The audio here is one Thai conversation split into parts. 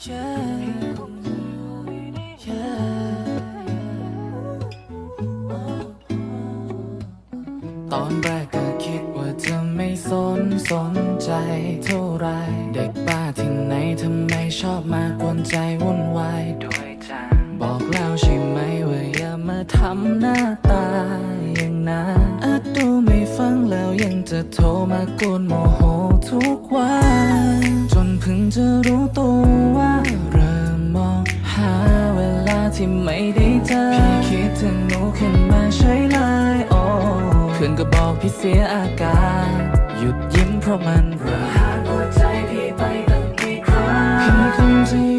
ตอนแรกก็คิดว่าเธอไม่สนสนใจเท่าไร เด็กบ้าที่ไหนทำไมชอบมากวนใจวุ่นวายด้วยจังบอกแล้วใช่ไหมว่าอย่ามาทำหน้าตาอย่างนั้นอาจดูไม่ฟังแล้วยังจะโทรมากวนโมโหทุกวัน จะรู้ตัวว่าเริ่มมองหาเวลาที่ไม่ได้เจอพี่คิดถึงหนูขึ้นมาใช่เลยโอ้เพื่อนก็บอกพี่เสียอาการ หยุดยิ้มเพราะมันระหากหัวใจพี่ไปตั้งกี่ครั้งพี่คงจะ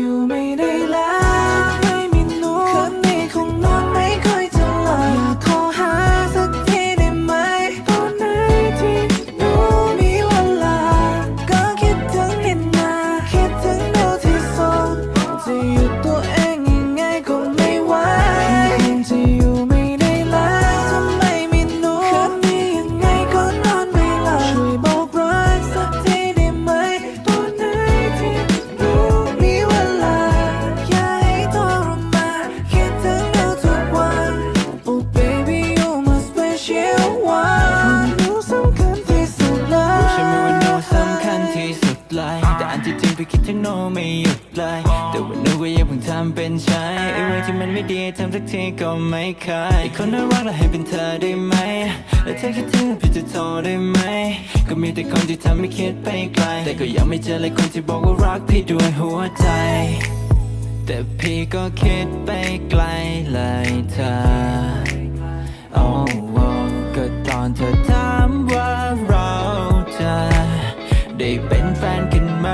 เรื่ที่มันไม่ดีทำสักทีก็ไม่เคยอีกคนน่ารักเราให้เป็นเธอได้ไหม และเธอคิดถึงพี่จะโทรได้ไหม ก็มีแต่คนที่ทำให้คิดไปไกล แต่ก็ยังไม่เจอเลยคนที่บอกว่ารักพี่ด้วยหัวใจ แต่พี่ก็คิดไปไกลเลยเธอ โอ้ก็ตอนเธอถามว่าเราจะได้เป็นแฟนกันไหม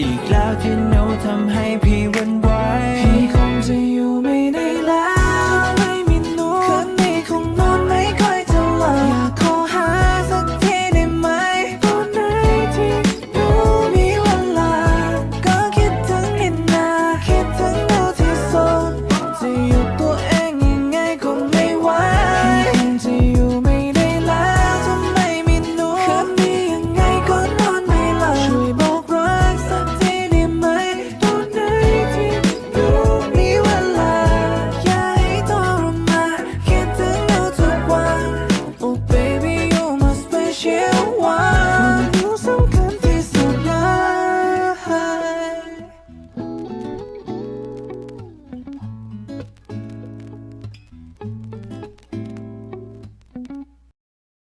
อีกแล้วที่โนูทำให้พี่วัน